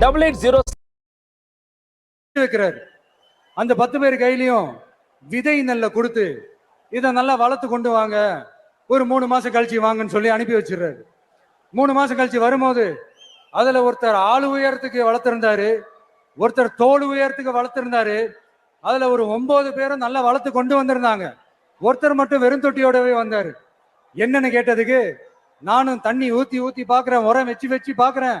Double eight zero வைக்கிறாரு. அந்த பத்து பேர் கையிலையும் விதை நல்ல கொடுத்து இதை நல்லா வளர்த்து கொண்டு வாங்க. ஒரு மூணு மாசம் கழிச்சு வாங்கன்னு சொல்லி அனுப்பி வச்சிடுறாரு. மூணு மாசம் கழிச்சு வரும்போது அதுல ஒருத்தர் ஆளு உயரத்துக்கு வளர்த்திருந்தாரு ஒருத்தர் தோல் உயரத்துக்கு வளர்த்திருந்தாரு அதுல ஒரு ஒன்பது பேரும் நல்லா வளர்த்து கொண்டு வந்திருந்தாங்க. ஒருத்தர் மட்டும் வெறும் தொட்டியோடவே வந்தாரு. என்னன்னு கேட்டதுக்கு நானும் தண்ணி ஊத்தி ஊத்தி பாக்குறேன் உரம் வச்சு வச்சு பாக்குறேன்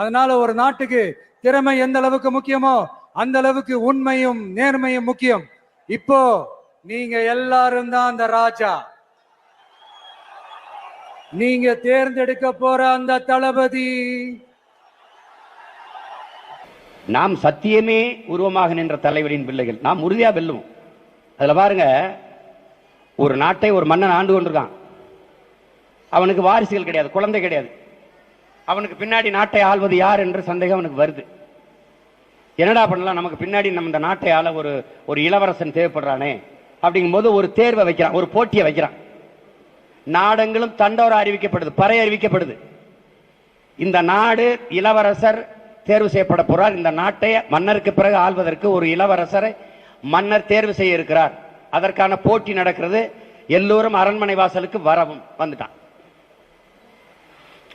அதனால ஒரு நாட்டுக்கு திறமை எந்த அளவுக்கு முக்கியமோ அந்த அளவுக்கு உண்மையும் நேர்மையும் முக்கியம். இப்போ நீங்க எல்லாரும் தான் அந்த ராஜா. நீங்க தேர்ந்தெடுக்க போற அந்த தளபதி. நாம் சத்தியமே உருவமாக நின்ற தலைவரின் பிள்ளைகள். நாம் உறுதியா வெல்லுவோம். அதுல பாருங்க ஒரு நாட்டை ஒரு மன்னன் ஆண்டு கொண்டிருக்கான். அவனுக்கு வாரிசுகள் கிடையாது குழந்தை கிடையாது. அவனுக்கு பின்னாடி நாட்டை ஆள்வது யார் என்று சந்தேகம் அவனுக்கு வருது. என்னடா பண்ணலாம்? நமக்கு பின்னாடி நம்ம இந்த நாட்டை ஆள ஒரு ஒரு இளவரசன் தேவைப்படுறானே. அப்படிங்கும்போது ஒரு தேர்வை வைக்கிறான் ஒரு போட்டியை வைக்கிறான். நாடெங்கிலும் தண்டோர அறிவிக்கப்படுது பறை அறிவிக்கப்படுது. இந்த நாடு இளவரசர் தேர்வு செய்யப்பட போறார். இந்த நாட்டை மன்னருக்கு பிறகு ஆள்வதற்கு ஒரு இளவரசரை மன்னர் தேர்வு செய்ய இருக்கிறார். அதற்கான போட்டி நடக்கிறது. எல்லோரும் அரண்மனை வாசலுக்கு வரவும் வந்துட்டான்.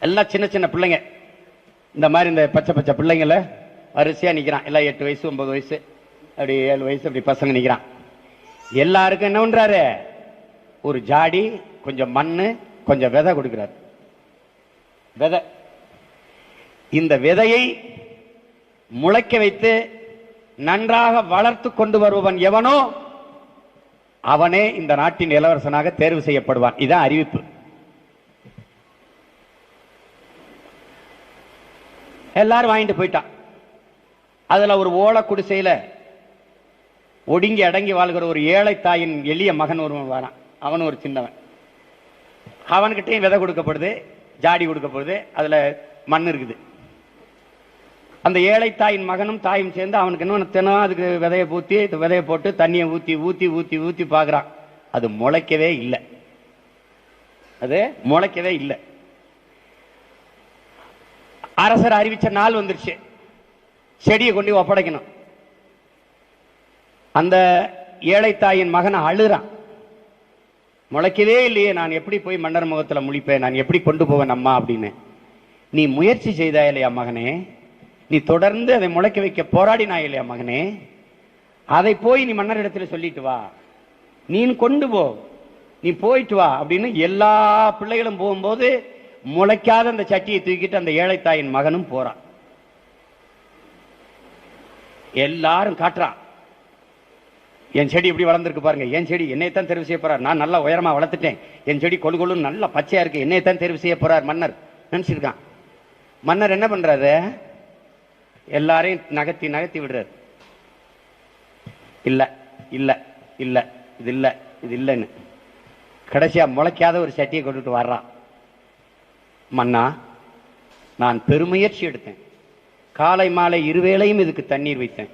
எல்லாம் சின்ன சின்ன பிள்ளைங்க. இந்த மாதிரி இந்த பச்சை பச்சை பிள்ளைங்கள வரிசையாக நிற்கிறான் எல்லாம் எட்டு வயசு ஒன்பது வயசு. அப்படி ஏழு வயசு அப்படி பசங்க நிற்கிறான் எல்லாருக்கும் என்ன பண்ணுறாரு ஒரு ஜாடி கொஞ்சம் மண்ணு கொஞ்சம் விதை கொடுக்குறாரு. விதை. இந்த விதையை முளைக்க வைத்து நன்றாக வளர்த்து கொண்டு வருபவன் எவனோ அவனே இந்த நாட்டின் இளவரசனாக தேர்வு செய்யப்படுவான். இதான் அறிவிப்பு. எல்லாரும் வாங்கிட்டு போயிட்டான். அதுல ஒரு ஓலை குடிசையில ஒடுங்கி அடங்கி வாழ்கிற ஒரு ஏழை தாயின் எளிய மகன் ஒருவன் வரான். அவன் ஒரு சின்னவன். அவன்கிட்டையும் விதை கொடுக்கப்படுது ஜாடி கொடுக்கப்படுது அதுல மண் இருக்குது. அந்த ஏழை தாயின் மகனும் தாயும் சேர்ந்து அவனுக்கு என்ன தினம் அதுக்கு விதையை பூத்தி விதையை போட்டு தண்ணியை ஊத்தி ஊத்தி ஊத்தி ஊத்தி பார்க்குறான். அது முளைக்கவே இல்லை. அது முளைக்கவே இல்லை. அரசர் அறிவிச்ச நாள் வந்துருச்சு. செடியை கொண்டு ஒப்படைக்கணும். அந்த ஏழை தாயின் மகனை அழுறான். முளைக்கவே இல்லையே நான் எப்படி போய் மன்னர் முகத்தில் முழிப்பேன்? நான் எப்படி கொண்டு போவேன் அம்மா அப்படின்னு. நீ முயற்சி செய்தா இல்லையா மகனே? நீ தொடர்ந்து அதை முளைக்க வைக்க போராடினா இல்லையா மகனே? அதை போய் நீ மன்னர் இடத்துல சொல்லிட்டு வா. நீ கொண்டு போ. நீ போயிட்டு வா அப்படின்னு எல்லா பிள்ளைகளும் போகும்போது முளைக்காத அந்த சட்டியை தூக்கிட்டு அந்த ஏழைத்தாயின் மகனும் போறான். எல்லாரும் காட்டுறான். என் செடி இப்படி வளர்ந்துருக்கு பாருங்க. என் செடி என்னைத்தான் தெரிவு செய்ய போறார். நான் நல்லா உயரமா வளர்த்துட்டேன். என் செடி கொழு கொழுன்னு நல்லா பச்சையா இருக்கு. என்னைத்தான் தெரிவு செய்ய போறார் மன்னர். நினைச்சிருக்கான். மன்னர் என்ன பண்றாரு? எல்லாரையும் நகர்த்தி நகர்த்தி விடுறாரு. இல்ல இல்ல இல்ல இது இல்ல இது இல்லைன்னு. கடைசியா முளைக்காத ஒரு சட்டியை கொண்டுட்டு வர்றான். மன்னா நான் பெருமுயற்சி எடுத்தேன். காலை மாலை இருவேளையும் இதுக்கு தண்ணீர் வைத்தேன்.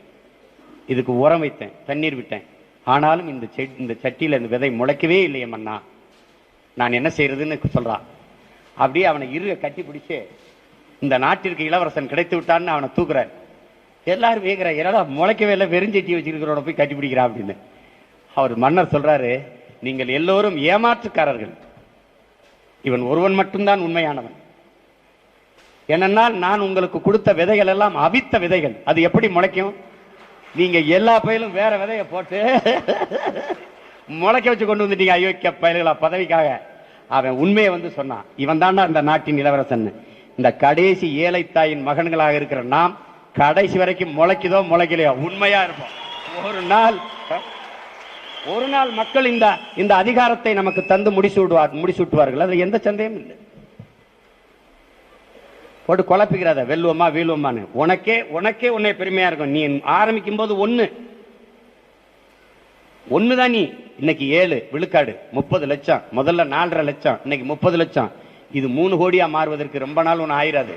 இதுக்கு உரம் வைத்தேன் தண்ணீர் விட்டேன். ஆனாலும் இந்த செடி இந்த சட்டியில் இந்த விதை முளைக்கவே இல்லையே மன்னா. நான் என்ன செய்யறதுன்னு சொல்கிறான் அப்படியே அவனை இருக கட்டி பிடிச்சி இந்த நாட்டிற்கு இளவரசன் கிடைத்து விட்டான்னு அவனை தூக்குறார். எல்லாரும் வேகிற என்னடா முளைக்கவே இல்லை வெறிஞ்சட்டி வச்சிருக்கிறவன போய் கட்டி பிடிக்கிறா அப்படின்னு. அவர் மன்னர் சொல்றாரு நீங்கள் எல்லோரும் ஏமாற்றுக்காரர்கள். இவன் ஒருவன் மட்டும்தான் உண்மையானவன். ஏனென்றால் நான் உங்களுக்கு கொடுத்த விதைகள் எல்லாம் அவித்த விதைகள். அது எப்படி முளைக்கும்? நீங்க எல்லா பயிலும் வேற விதைய போட்டு முளைக்க வச்சு கொண்டு வந்துட்டீங்க. அயோக்கிய பயல்களா பதவிக்காக. அவன் உண்மையை வந்து சொன்னான். இவன் தாண்டா இந்த நாட்டின் இளவரசன். இந்த கடைசி ஏழைத்தாயின் மகன்களாக இருக்கிற நாம் கடைசி வரைக்கும் முளைக்குதோ முளைக்கலையோ உண்மையா இருப்போம். ஒரு நாள் ஒரு நாள் மக்கள் இந்த இந்த அதிகாரத்தை நமக்கு தந்து முடிசூடுவார் முடிசூட்டுவார்கள். அதுல எந்த சந்தேகம் இல்லை. போட்டு குழப்பிக்கிறாத வெல்லுவோமா வீழ்வோமான்னு. உனக்கே உனக்கே உன்னை பெருமையா இருக்கும். நீ ஆரம்பிக்கும் போது ஒண்ணு. ஒண்ணுதான் நீ. இன்னைக்கு ஏழு விழுக்காடு முப்பது லட்சம். முதல்ல நாலரை லட்சம் இன்னைக்கு முப்பது லட்சம். இது மூணு கோடியா மாறுவதற்கு ரொம்ப நாள் ஒன்று ஆயிராது.